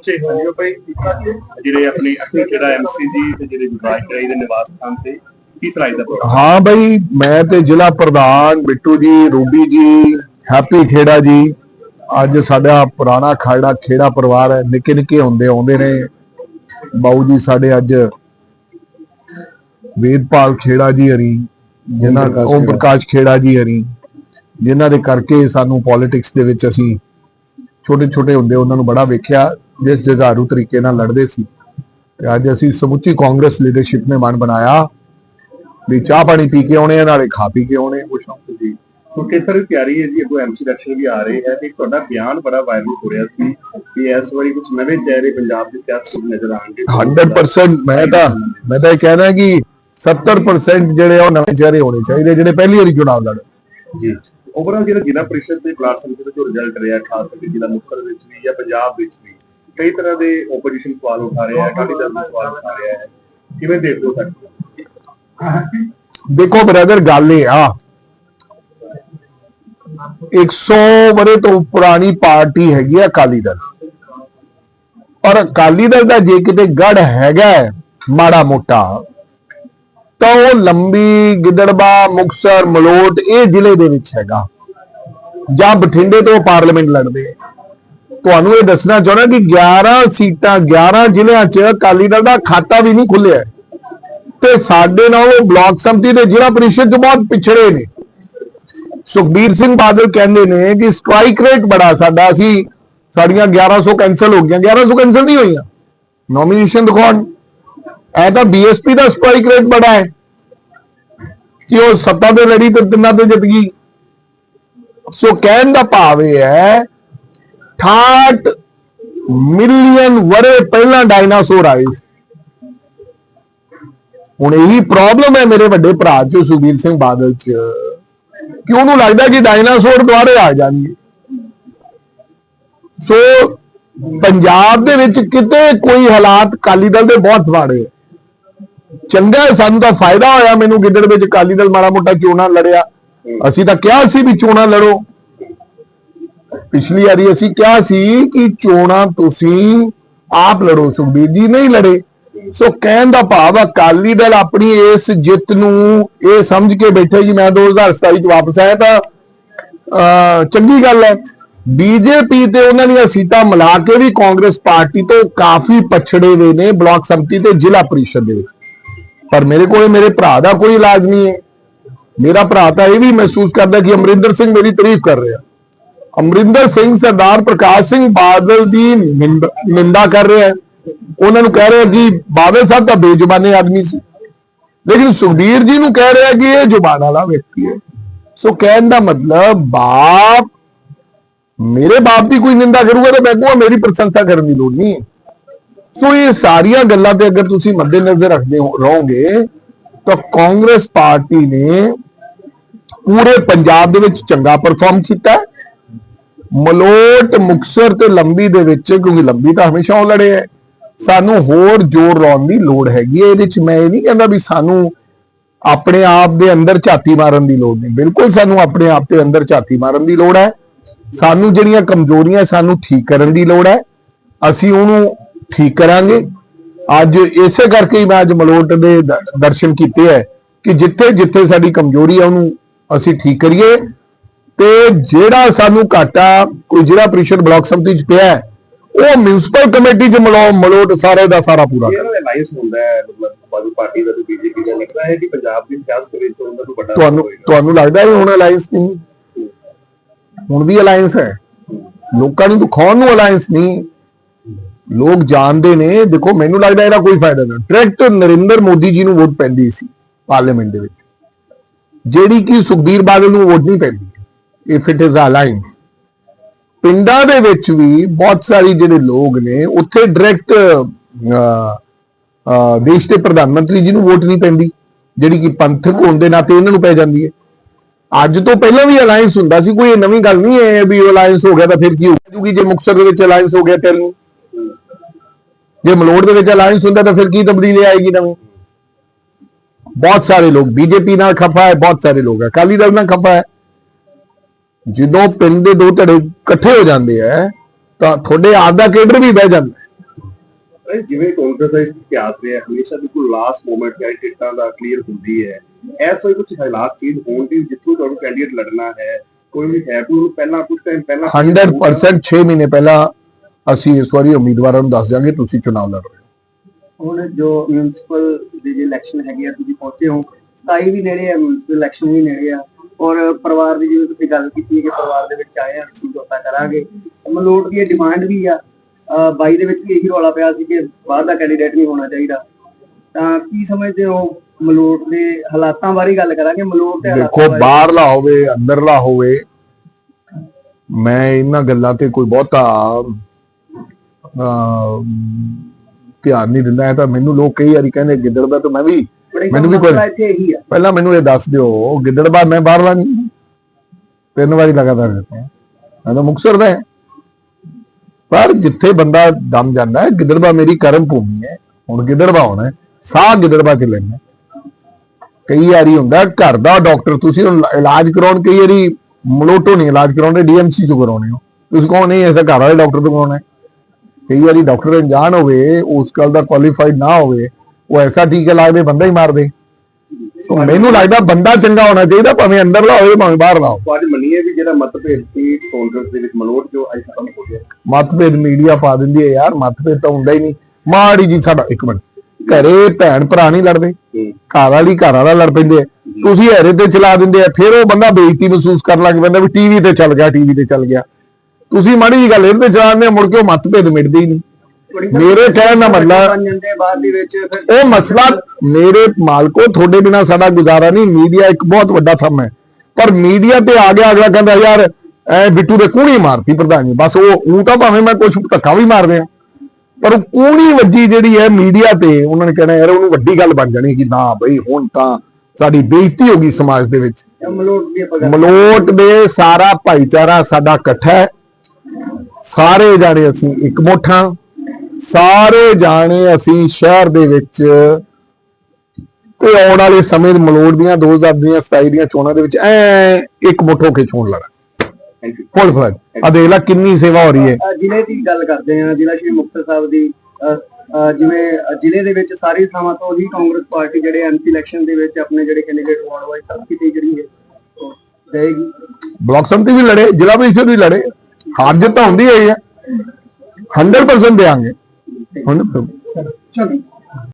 ਪੁੱਛੇ ਹੋਏ ਭਾਈ ਜਿਹੜੇ ਆਪਣੀ ਅੱਗੇ ਜਿਹੜਾ ਐਮਸੀਜੀ ਤੇ ਜਿਹੜੇ ਵਿਧਾਇਕ ਰਾਈ ਦੇ ਨਿਵਾਸ ਸਥਾਨ ਤੇ ਕੀ ਸਲਾਈ ਦਾ ਪ੍ਰੋਗਰਾਮ? ਹਾਂ ਬਈ ਮੈਂ ਤੇ ਜ਼ਿਲ੍ਹਾ ਪ੍ਰਧਾਨ ਬਿੱਟੂ ਜੀ ਰੂਬੀ ਜੀ ਹੈਪੀ ਖੇੜਾ ਜੀ ਅੱਜ ਸਾਡਾ ਪੁਰਾਣਾ ਖਾੜਾ ਖੇੜਾ ਪਰਿਵਾਰ ਹੈ ਨਿੱਕੇ ਨਿੱਕੇ ਹੁੰਦੇ ਆਉਂਦੇ ਨੇ। ਬਾਊ ਜੀ ਸਾਡੇ ਅੱਜ ਵੇਦਪਾਲ ਖੇੜਾ ਜੀ ਹਰੀ ਜਿਨ੍ਹਾਂ ਓਮ ਪ੍ਰਕਾਸ਼ ਖੇੜਾ ਜੀ ਹਰੀ ਜਿਨ੍ਹਾਂ ਦੇ ਕਰਕੇ ਸਾਨੂੰ ਪੋਲਿਟਿਕਸ ਦੇ ਵਿੱਚ ਅਸੀਂ ਛੋਟੇ ਛੋਟੇ ਹੁੰਦੇ ਉਹਨਾਂ ਨੂੰ ਬੜਾ ਵੇਖਿਆ ਜਿਸ ਜਗਾਰੂ ਤਰੀਕੇ ਨਾਲ ਲੜਦੇ ਸੀ। ਤੇ ਅੱਜ ਅਸੀਂ ਸਮੁੱਚੀ ਕਾਂਗਰਸ ਲੀਡਰਸ਼ਿਪ ਨੇ ਮਨ ਬਣਾਇਆ ਵੀ ਚਾਹ ਪਾਣੀ ਪੀ ਕੇ ਆਉਣੇ ਆ ਨਾਲੇ ਖਾ ਪੀ ਕੇ ਆਉਣੇ ਕੁਛ ਨਾ ਕੁਛ ਜੀ। ਕਿਉਂਕਿ ਸਰ ਤਿਆਰੀ ਹੈ ਜੀ ਅੱਗੋਂ ਐਮਸੀ ਇਲੈਕਸ਼ਨ ਵੀ ਆ ਰਹੇ ਹੈ ਤੇ ਤੁਹਾਡਾ ਬਿਆਨ ਬੜਾ ਵਾਇਰਲ ਹੋ ਰਿਹਾ ਸੀ ਕਿ ਇਸ ਵਾਰੀ ਕੁਝ ਨਵੇਂ ਚਿਹਰੇ ਪੰਜਾਬ ਦੀ ਸਿਆਸਤ ਵਿੱਚ ਨਜ਼ਰ ਆਣਗੇ 100% ਮੈਂ ਤਾਂ ਮੈਂ ਤਾਂ ਇਹ ਕਹਿਣਾ ਕਿ 70% ਜਿਹੜੇ ਉਹ ਨਵੇਂ ਚਿਹਰੇ ਹੋਣੇ ਚਾਹੀਦੇ ਜਿਹੜੇ ਪਹਿਲੀ ਵਾਰੀ ਚੁਣਾਵ ਲੜਨ। ਜੀ। ਓਵਰਆਲ ਜਿਹੜਾ ਜ਼ਿਲ੍ਹਾ ਪ੍ਰੀਸ਼ਦ ਤੇ ਬਲਾਕ ਸੰਸਦ ਦਾ ਜੋ ਰਿਜ਼ਲਟ ਰਿਹਾ, ਖਾਸ ਕਰਕੇ ਜ਼ਿਲ੍ਹਾ ਮੁਕਤਸਰ ਵਿੱਚ ਵੀ ਜਾਂ ਪੰਜਾਬ ਵਿੱਚ ਵੀ, ਕਈ ਤਰ੍ਹਾਂ ਦੇ ਆਪੋਜੀਸ਼ਨ ਸਵਾਲ ਉਠਾ ਰਹੇ ਹੈ, ਅਕਾਲੀ ਦਲ ਵੀ ਸਵਾਲ ਉਠਾ ਰਿਹਾ ਹੈ। ਕਿਵੇਂ ਦੇਖਦੇ ਹੋ ਦੇਖੋ ਬ੍ਰਦਰ ਗੱਲ ਇਹ ਆ। 100 ਵਰੇ ਤੋਂ ਪੁਰਾਣੀ ਪਾਰਟੀ ਹੈਗੀ ਆ ਅਕਾਲੀ ਦਲ। ਔਰ ਅਕਾਲੀ ਦਲ ਦਾ ਜੇ ਕਿਤੇ ਗੜ ਹੈਗਾ ਮਾੜਾ ਮੋਟਾ ਤਾਂ ਉਹ ਲੰਬੀ ਗਿੱਦੜਬਾ ਮੁਕਸਰ ਮਲੋਟ, ਇਹ ਜ਼ਿਲ੍ਹੇ ਦੇ ਵਿੱਚ ਹੈਗਾ। ਜਾਂ ਬਠਿੰਡੇ ਤੋਂ ਪਾਰਲੀਮੈਂਟ ਲੜਦੇ ਤੁਹਾਨੂੰ ਇਹ ਦੱਸਣਾ ਚਾਹੁੰਦਾ ਕਿ 11 ਸੀਟਾਂ 11 ਜ਼ਿਲ੍ਹਿਆਂ 'ਚ ਅਕਾਲੀ ਦਲ ਦਾ ਖਾਤਾ ਵੀ ਨਹੀਂ ਖੁੱਲਿਆ ਤੇ ਸਾਡੇ ਨਾਲ ਉਹ ਬਲਾਕ ਸੰਮਤੀ ਦੇ ਜ਼ਿਲ੍ਹਾ ਪ੍ਰੀਸ਼ਦ 'ਚ ਬਹੁਤ ਪਿਛੜੇ ਨੇ। ਸੁਖਬੀਰ ਸਿੰਘ ਬਾਦਲ ਕਹਿੰਦੇ ਨੇ ਕਿ ਸਟ੍ਰਾਈਕ ਰੇਟ ਬੜਾ ਸਾਡਾ, ਅਸੀਂ ਸਾਡੀਆਂ 1100 ਕੈਨਸਲ ਹੋ ਗਈਆਂ। 1100 ਕੈਨਸਲ ਨਹੀਂ ਹੋਈਆਂ। ਨੋਮੀਨੇਸ਼ਨ ਦਿਖਾਉਣ। ਇਹ ਤਾਂ ਬੀਐਸਪੀ ਦਾ ਸਟ੍ਰਾਈਕ ਰੇਟ ਬੜਾ ਹੈ। ਕਿ ਉਹ ਸੱਤਾ ਤੇ ਲੜੀ ਤੇ ਤਿੰਨਾਂ ਤੇ ਜਿੱਤ ਗਈ। ਸੋ ਕਹਿਣ ਦਾ ਭਾਵ ਇਹ ਹੈ 68 ਮਿਲੀਅਨ ਵਰੇ ਪਹਿਲਾਂ ਡਾਇਨਾਸੌਰ ਆਏ ਸੀ। ਹੁਣ ਇਹੀ ਪ੍ਰੋਬਲਮ ਹੈ ਮੇਰੇ ਵੱਡੇ ਭਰਾ ਚ ਸੁਖਬੀਰ ਸਿੰਘ ਬਾਦਲ ਚ। ਕਿ ਉਹਨੂੰ ਲੱਗਦਾ ਕਿ ਡਾਇਨਾਸੌਰ ਦੁਆਰੇ ਆ ਜਾਣਗੇ। ਸੋ ਪੰਜਾਬ ਦੇ ਵਿੱਚ ਕਿਤੇ ਕੋਈ ਹਾਲਾਤ ਕਾਲੀ ਦਲ ਦੇ ਬਹੁਤ ਮਾੜੇ ਚੰਗਾ ਸਾਨੂੰ ਤਾਂ ਫਾਇਦਾ ਹੋਇਆ ਮੈਨੂੰ ਗਿੱਦੜ ਵਿੱਚ ਅਕਾਲੀ ਦਲ ਮਾੜਾ ਮੋਟਾ ਚੋਣਾਂ ਲੜਿਆ? ਅਸੀਂ ਤਾਂ ਕਿਹਾ ਸੀ ਵੀ ਚੋਣਾਂ ਲੜੋ। ਪਿਛਲੀ ਵਾਰੀ ਅਸੀਂ ਕਿਹਾ ਸੀ ਕਿ ਚੋਣਾਂ ਤੁਸੀਂ ਆਪ ਲੜੋ ਸੁਖਬੀਰ ਜੀ ਨਹੀਂ ਲੜੇ। ਸੋ ਕਹਿਣ ਦਾ ਭਾਵ ਅਕਾਲੀ ਦਲ ਆਪਣੀ ਇਸ ਜਿੱਤ ਨੂੰ ਇਹ ਸਮਝ ਕੇ ਬੈਠੇ ਜੀ ਮੈਂ 2027 ਚ ਵਾਪਸ ਆਇਆ ਤਾਂ ਅਹ, ਚੰਗੀ ਗੱਲ ਹੈ। ਬੀਜੇਪੀ ਤੇ ਉਹਨਾਂ ਦੀਆਂ ਸੀਟਾਂ ਮਿਲਾ ਕੇ ਵੀ ਕਾਂਗਰਸ ਪਾਰਟੀ ਤੋਂ ਕਾਫੀ ਪਛੜੇ ਹੋਏ ਨੇ ਬਲਾਕ ਸੰਮਤੀ ਤੇ ਜ਼ਿਲ੍ਹਾ ਪ੍ਰੀਸ਼ਦ ਦੇ ਵਿੱਚ। ਪਰ ਮੇਰੇ ਕੋਲ ਮੇਰੇ ਭਰਾ ਦਾ ਕੋਈ ਇਲਾਜ ਨਹੀਂ ਹੈ। ਮੇਰਾ ਭਰਾ ਤਾਂ ਇਹ ਵੀ ਮਹਿਸੂਸ ਕਰਦਾ ਕਿ ਅਮਰਿੰਦਰ ਸਿੰਘ ਮੇਰੀ ਤਾਰੀਫ ਕਰ ਰਿਹਾ। ਅਮਰਿੰਦਰ ਸਿੰਘ ਸਰਦਾਰ ਪ੍ਰਕਾਸ਼ ਸਿੰਘ ਬਾਦਲ ਦੀ ਨਿੰਦ- ਨਿੰਦਾ ਕਰ ਰਿਹਾ ਉਹਨਾਂ ਨੂੰ ਕਹਿ ਰਿਹਾ ਕਿ ਬਾਦਲ ਸਾਹਿਬ ਤਾਂ ਬੇਜ਼ੁਬਾਨੇ ਆਦਮੀ ਸੀ। ਲੇਕਿਨ ਸੁਖਬੀਰ ਜੀ ਨੂੰ ਕਹਿ ਰਿਹਾ ਕਿ ਇਹ ਜ਼ੁਬਾਨ ਵਾਲਾ ਵਿਅਕਤੀ ਹੈ। ਸੋ ਕਹਿਣ ਦਾ ਮਤਲਬ ਬਾਪ, ਮੇਰੇ ਬਾਪ ਦੀ ਕੋਈ ਨਿੰਦਾ ਕਰੂਗਾ ਤਾਂ ਮੈਂ ਕਹੂੰਗਾ ਮੇਰੀ ਪ੍ਰਸ਼ੰਸਾ ਕਰਨ ਦੀ ਲੋੜ ਨਹੀਂ ਹੈ। ਸੋ ਇਹ ਸਾਰੀਆਂ ਗੱਲਾਂ ਤੇ ਅਗਰ ਤੁਸੀਂ ਮੱਦੇਨਜ਼ਰ ਰੱਖਦੇ ਹੋ ਰਹੋਗੇ, ਤਾਂ ਕਾਂਗਰਸ ਪਾਰਟੀ ਨੇ ਪੂਰੇ ਪੰਜਾਬ ਦੇ ਵਿੱਚ ਚੰਗਾ ਪਰਫਾਰਮ ਕੀਤਾ। ਮਲੋਟ ਮੁਕਸਰ ਤੇ ਲੰਬੀ ਦੇ ਵਿੱਚ, ਕਿਉਂਕਿ ਲੰਬੀ ਤਾਂ ਹਮੇਸ਼ਾ ਉਹ ਲੜੇ ਹੈ। ਸਾਨੂੰ ਹੋਰ ਜ਼ੋਰ ਲਾਉਣ ਦੀ ਲੋੜ ਹੈਗੀ ਹੈ ਇਹਦੇ ਵਿੱਚ ਮੈਂ ਇਹ ਨਹੀਂ ਕਹਿੰਦਾ ਵੀ ਸਾਨੂੰ ਆਪਣੇ ਆਪ ਦੇ ਅੰਦਰ ਝਾਤੀ ਮਾਰਨ ਦੀ ਲੋੜ ਨਹੀਂ। ਬਿਲਕੁਲ ਸਾਨੂੰ ਆਪਣੇ ਆਪ ਦੇ ਅੰਦਰ ਝਾਤੀ ਮਾਰਨ ਦੀ ਲੋੜ ਹੈ। ਸਾਨੂੰ ਜਿਹੜੀਆਂ ਕਮਜ਼ੋਰੀਆਂ ਸਾਨੂੰ ਠੀਕ ਕਰਨ ਦੀ ਲੋੜ ਹੈ। ਅਸੀਂ ਉਹਨੂੰ ਠੀਕ ਕਰਾਂਗੇ। ਅੱਜ ਇਸੇ ਕਰਕੇ ਹੀ ਮੈਂ ਅੱਜ ਮਲੋਟ ਦੇ ਦਰਸ਼ਨ ਕੀਤੇ ਹੈ ਕਿ ਜਿੱਥੇ ਜਿੱਥੇ ਸਾਡੀ ਕਮਜ਼ੋਰੀ ਹੈ ਉਹਨੂੰ ਅਸੀਂ ਠੀਕ ਕਰੀਏ ਤੇ ਜਿਹੜਾ ਸਾਨੂੰ ਘਾਟਾ ਕੋਈ ਜ਼ਿਲ੍ਹਾ ਪ੍ਰੀਸ਼ਦ ਬਲਾਕ ਸੰਮਤੀ ਚ ਪਿਆ ਉਹ ਮਿਊਨਿਸਪਲ ਕਮੇਟੀ ਚ ਮਲੋ ਮਲੋਟ ਸਾਰੇ ਦਾ ਸਾਰਾ ਪੂਰਾ। ਇਹ ਨਾਲ ਅਲਾਈਅੰਸ ਹੁੰਦਾ ਹੈ ਮਤਲਬ ਬਾਜੂ ਪਾਰਟੀ ਦਾ ਤੇ ਬੀਜੇਪੀ ਦਾ ਲੱਗਦਾ ਹੈ ਕਿ ਪੰਜਾਬ ਦੀ ਸਿਆਸਤ ਵਿੱਚ ਉਹਨਾਂ ਨੂੰ ਵੱਡਾ ਤੁਹਾਨੂੰ। ਤੁਹਾਨੂੰ ਲੱਗਦਾ ਹੈ ਹੁਣ ਅਲਾਈਅੰਸ ਨਹੀਂ? ਹੁਣ ਵੀ ਅਲਾਈਅੰਸ ਹੈ ਲੋਕਾਂ ਨੂੰ ਦਿਖਾਉਣ ਨੂੰ ਅਲਾਈਅੰਸ ਨਹੀਂ। ਲੋਕ ਜਾਣਦੇ ਨੇ, ਦੇਖੋ ਮੈਨੂੰ ਲੱਗਦਾ ਇਹਦਾ ਕੋਈ ਫਾਇਦਾ ਨਹੀਂ ਡਾਇਰੈਕਟ ਨਰਿੰਦਰ ਮੋਦੀ ਜੀ ਨੂੰ ਵੋਟ ਪੈਂਦੀ ਸੀ ਪਾਰਲੀਮੈਂਟ ਦੇ ਵਿੱਚ। ਜਿਹੜੀ ਕਿ ਸੁਖਬੀਰ ਬਾਦਲ ਨੂੰ ਵੋਟ ਨਹੀਂ ਪੈਂਦੀ। ਇਫ ਇਟ ਇਜ਼ ਅਲਾਈਨ ਪਿੰਡਾਂ ਦੇ ਵਿੱਚ ਵੀ ਬਹੁਤ ਸਾਰੇ ਜਿਹੜੇ ਲੋਕ ਨੇ, ਉੱਥੇ ਡਾਇਰੈਕਟ ਦੇਸ਼ ਦੇ ਪ੍ਰਧਾਨ ਮੰਤਰੀ ਜੀ ਨੂੰ ਵੋਟ ਨਹੀਂ ਪੈਂਦੀ। ਜਿਹੜੀ ਕਿ ਪੰਥਕ ਹੋਣ ਦੇ ਨਾਤੇ ਇਹਨਾਂ ਨੂੰ ਪੈ ਜਾਂਦੀ ਹੈ। ਅੱਜ ਤੋਂ ਪਹਿਲਾਂ ਵੀ ਅਲਾਈਅੰਸ ਹੁੰਦਾ ਸੀ, ਕੋਈ ਇਹ ਨਵੀਂ ਗੱਲ ਨਹੀਂ ਹੈ ਵੀ ਅਲਾਈਅੰਸ ਹੋ ਗਿਆ ਤਾਂ ਫਿਰ ਕੀ ਹੋ ਜੂਗੀ ਜੇ ਮੁਕਤਸਰ ਦੇ ਵਿੱਚ ਅਲਾਈਅੰਸ ਹੋ ਗਿਆ ਟੈਲ ਨੂੰ ਜੇ ਮਲੋੜ ਦੇ ਵਿੱਚ ਅਲਾਈਅੰਸ ਹੁੰਦਾ ਤਾਂ ਫਿਰ ਕੀ ਤਬਦੀਲੀ ਆਏਗੀ ਨਵੀਂ? ਬਹੁਤ ਸਾਰੇ ਲੋਕ ਬੀਜੇਪੀ ਨਾਲ ਖਫਾ ਹੈ ਬਹੁਤ ਸਾਰੇ ਲੋਕ ਅਕਾਲੀ ਦਲ ਨਾਲ ਖਫਾ ਹੈ। ਜਦੋਂ ਪਿੰਡ ਦੇ ਦੋ ਧੜੇ ਇਕੱਠੇ ਹੋ ਜਾਂਦੇ ਆ ਤਾਂ ਤੁਹਾਡੇ ਆਪ ਦਾ ਕੇਡਰ ਵੀ ਬਹਿ ਜਾਂਦਾ ਜਿਵੇਂ ਕਾਂਗਰਸ ਦਾ ਇਤਿਹਾਸ ਰਿਹਾ ਹਮੇਸ਼ਾ ਬਿਲਕੁਲ ਲਾਸਟ ਮੂਮੈਂਟ ਤੇ ਟਿਕਟਾਂ ਦਾ ਕਲੀਅਰ ਹੁੰਦੀ ਹੈ। ਐਸਾ ਹੀ ਕੁਝ ਹਾਲਾਤ ਚੀਜ਼ ਹੋਣ ਦੀ ਜਿੱਥੋਂ ਤੁਹਾਨੂੰ ਕੈਂਡੀਡੇਟ ਲੜਨਾ ਹੈ ਕੋਈ ਵੀ ਹੈ ਕੋਈ ਪਹਿਲਾਂ ਕੁਝ ਟਾਈਮ ਪਹਿਲਾਂ 100% 6 ਮਹੀਨੇ ਪਹਿਲਾਂ ਅਸੀਂ ਇਸ ਵਾਰੀ ਉਮੀਦਵਾਰਾਂ ਨੂੰ ਦੱਸ ਦਿਆਂਗੇ ਤੁਸੀਂ ਚੁਣਾਵ ਲੜ। ਰਹੇ ਹੋ ਹੁਣ ਜੋ ਮਿਊਨਿਸਪਲ ਦੀ ਜੇ ਇਲੈਕਸ਼ਨ ਹੈਗੀ ਆ ਤੁਸੀਂ ਪਹੁੰਚੇ ਹੋ 27 ਵੀ ਨੇੜੇ ਆ ਮਿਊਨਿਸਪਲ ਇਲੈਕਸ਼ਨ ਵੀ ਨੇੜੇ ਆ। ਔਰ ਪਰਿਵਾਰ ਦੀ ਜਿਵੇਂ ਤੁਸੀਂ ਗੱਲ ਕੀਤੀ ਹੈ ਕਿ ਪਰਿਵਾਰ ਦੇ ਵਿੱਚ ਆਏ ਆ ਸਮਝੌਤਾ ਕਰਾਂਗੇ। ਮਲੋਟ ਦੀ ਡਿਮਾਂਡ ਵੀ ਆ। ਅਹ 22 ਦੇ ਵਿੱਚ ਵੀ ਇਹੀ ਰੌਲਾ ਪਿਆ ਸੀ ਕਿ ਬਾਹਰ ਦਾ ਕੈਂਡੀਡੇਟ ਨਹੀਂ ਹੋਣਾ ਚਾਹੀਦਾ। ਤਾਂ ਕੀ ਸਮਝਦੇ ਹੋ ਮਲੋਟ ਦੇ ਹਾਲਾਤਾਂ ਬਾਰੇ ਗੱਲ ਕਰਾਂਗੇ? ਮਲੋਟ ਦੇ ਹਾਲਾਤਾਂ ਦੇਖੋ। ਬਾਹਰਲਾ ਹੋਵੇ ਅੰਦਰਲਾ ਹੋਵੇ ਮੈਂ ਇਹਨਾਂ ਗੱਲਾਂ ਤੇ ਕੋਈ ਬਹੁਤਾ ਧਿਆਨ ਨਹੀਂ ਦਿੰਦਾ ਹੈ ਤਾਂ ਮੈਨੂੰ ਲੋਕ ਕਈ ਵਾਰੀ ਕਹਿੰਦੇ ਗਿੱਦੜਦਾ ਤਾਂ ਮੈਂ ਵੀ ਮੈਨੂੰ ਵੀ ਕੋਈ- ਪਹਿਲਾਂ ਮੈਨੂੰ ਇਹ ਦੱਸ ਦਿਓ ਗਿੱਦੜਬਾ ਮੈਂ ਬਾਹਰਲਾ ਨਹੀਂ ਤਿੰਨ ਵਾਰੀ ਲਗਾਤਾਰ ਦਿੱਤਾ ਮੈਂ ਤਾਂ ਮੁਕਤਸਰ ਦਾ ਪਰ ਜਿੱਥੇ ਬੰਦਾ ਦਮ ਜਾਂਦਾ ਹੈ ਗਿੱਦੜਬਾ ਮੇਰੀ ਕਰਮ ਭੂਮੀ ਹੈ। ਹੁਣ ਗਿੱਦੜਬਾ ਹੋਣਾ ਹੈ। ਸਾਹ ਗਿੱਦੜਬਾ ਚ ਲੈਣਾ ਕਈ ਵਾਰੀ ਹੁੰਦਾ ਘਰ ਦਾ ਡਾਕਟਰ ਤੁਸੀਂ ਇਲਾਜ ਕਰਾਉਣ ਕਈ ਵਾਰੀ ਮਲੋਟੋ ਨਹੀਂ ਇਲਾਜ ਕਰਾਉਣੇ ਡੀਐਮਸੀ ਤੋਂ ਕਰਾਉਣੇ ਹੋ। ਤੁਸੀਂ ਕਹੋ ਨਹੀਂ ਐਸਾ ਘਰ ਵਾਲੇ ਡਾਕਟਰ ਤੋਂ ਕਰਾਉਣਾ ਹੈ। ਕਈ ਵਾਰੀ ਡਾਕਟਰ ਅਣਜਾਣ ਹੋਵੇ ਉਸ ਗੱਲ ਦਾ ਕੁਆਲੀਫਾਈਡ ਨਾ ਹੋਵੇ ਉਹ ਐਸਾ ਟੀਕਾ ਲਾ ਦੇ ਬੰਦਾ ਹੀ ਮਾਰ ਦੇ। ਸੋ ਮੈਨੂੰ ਲੱਗਦਾ ਬੰਦਾ ਚੰਗਾ ਹੋਣਾ ਚਾਹੀਦਾ ਭਾਵੇਂ ਅੰਦਰਲਾ ਹੋਵੇ ਭਾਵੇਂ ਬਾਹਰਲਾ ਹੋਵੇ ਅੱਜ ਮੰਨੀਏ ਵੀ ਜਿਹੜਾ ਮਤਭੇਦ ਸੀ ਕਾਂਗਰਸ ਦੇ ਵਿੱਚ ਮਲੋਟ ਜੋ ਅੱਜ ਖਤਮ ਹੋ ਗਿਆ। ਮਤਭੇਦ ਮੀਡੀਆ ਪਾ ਦਿੰਦੀ ਹੈ ਯਾਰ ਮਤਭੇਦ ਤਾਂ ਹੁੰਦਾ ਹੀ ਨਹੀਂ। ਮਾੜੀ ਜੀ ਸਾਡਾ ਇੱਕ ਮਿੰਟ। ਘਰੇ ਭੈਣ ਭਰਾ ਨਹੀਂ ਲੜਦੇ। ਘਰ ਵਾਲੀ ਘਰ ਵਾਲਾ ਲੜ ਪੈਂਦੇ ਤੁਸੀਂ ਹੈਰੇ ਤੇ ਚਲਾ ਦਿੰਦੇ ਆ ਫਿਰ ਉਹ ਬੰਦਾ ਬੇਇੱਜ਼ਤੀ ਮਹਿਸੂਸ ਕਰਨ ਲੱਗ ਪੈਂਦਾ ਵੀ ਟੀਵੀ ਤੇ ਚੱਲ ਗਿਆ ਟੀਵੀ ਤੇ ਚੱਲ ਗਿਆ। ਤੁਸੀਂ ਮਾੜੀ ਜੀ ਗੱਲ ਇਹਦੇ ਆ, ਮੁੜ ਕੇ ਉਹ ਮਤਭੇਦ ਮਿਟਦੇ ਹੀ ਨਹੀਂ ਮੇਰੇ ਕਹਿਣ ਦਾ ਮਤਲਬ ਉਹ ਮਸਲਾ ਮੇਰੇ ਮਾਲਕੋ ਤੁਹਾਡੇ ਬਿਨਾ ਸਾਡਾ ਗੁਜ਼ਾਰਾ ਨਹੀਂ ਮੀਡੀਆ ਇੱਕ ਬਹੁਤ ਵੱਡਾ ਥੰਮ ਹੈ। ਪਰ ਮੀਡੀਆ ਤੇ ਆ ਗਿਆ ਅਗਲਾ ਕਹਿੰਦਾ ਯਾਰ ਐ ਬਿੱਟੂ ਦੇ ਕੂਣੀ ਮਾਰਤੀ ਪ੍ਰਧਾਨ ਜੀ। ਬਸ ਉਹ ਉਹ ਤਾਂ ਭਾਵੇਂ ਮੈਂ ਕੁਝ ਧੱਕਾ ਵੀ ਮਾਰ ਦਿਆਂ ਪਰ ਉਹ ਕੂਣੀ ਵੱਜੀ ਜਿਹੜੀ ਹੈ ਮੀਡੀਆ ਤੇ ਉਹਨਾਂ ਨੇ ਕਹਿਣਾ ਯਾਰ ਉਹਨੂੰ ਵੱਡੀ ਗੱਲ ਬਣ ਜਾਣੀ ਕਿ ਨਾ ਬਈ ਹੁਣ ਤਾਂ ਸਾਡੀ ਬੇਇੱਜ਼ਤੀ ਹੋ ਗਈ ਸਮਾਜ ਦੇ ਵਿੱਚ। ਮਲੋਟ ਦੇ ਸਾਰਾ ਭਾਈਚਾਰਾ ਸਾਡਾ ਇਕੱਠਾ ਹੈ। ਸਾਰੇ ਜਾਣੇ ਅਸੀਂ ਇੱਕ ਮੋਠਾਂ ਸਾਰੇ ਜਾਣੇ ਅਸੀਂ ਸ਼ਹਿਰ ਦੇ ਵਿੱਚ ਤੇ ਆਉਣ ਵਾਲੇ ਸਮੇਂ ਦੇ ਮਲੋਟ ਦੀਆਂ 2000 ਦੀਆਂ 27 ਦੀਆਂ ਚੋਣਾਂ ਦੇ ਵਿੱਚ ਐ ਇੱਕ ਮੁੱਠ ਹੋ ਕੇ ਚੋਣ ਲੜਾ। ਥੈਂਕ ਯੂ ਫੁੱਲ ਫਲੱਡ ਆ ਦੇਖ ਲੈ ਕਿੰਨੀ ਸੇਵਾ ਹੋ ਰਹੀ ਹੈ। ਜ਼ਿਲ੍ਹੇ ਦੀ ਗੱਲ ਕਰਦੇ ਹਾਂ ਜ਼ਿਲ੍ਹਾ ਸ਼੍ਰੀ ਮੁਕਤਸਰ ਸਾਹਿਬ ਦੀ ਜਿਵੇਂ ਜ਼ਿਲ੍ਹੇ ਦੇ ਵਿੱਚ ਸਾਰੀ ਥਾਵਾਂ ਤੋਂ ਹੀ ਕਾਂਗਰਸ ਪਾਰਟੀ ਜਿਹੜੇ ਐਮਪੀ ਇਲੈਕਸ਼ਨ ਦੇ ਵਿੱਚ ਆਪਣੇ ਜਿਹੜੇ ਕੈਂਡੀਡੇਟ ਹੋਣ ਵਾਲੇ ਸਭ ਕਿਤੇ ਜਿਹੜੀ ਹੈ ਰਹੇਗੀ ਬਲਾਕ ਸੰਮਤੀ ਵੀ ਲੜੇ ਜ਼ਿਲ੍ਹਾ ਪ੍ਰੀਸ਼ਦ ਵੀ ਲੜੇ। ਹਾਰ ਜਿੱਤ ਤਾਂ ਹੁੰਦੀ ਹੈ 100% ਦੇਾਂਗੇ ਹੁਣ ਚਲੋ।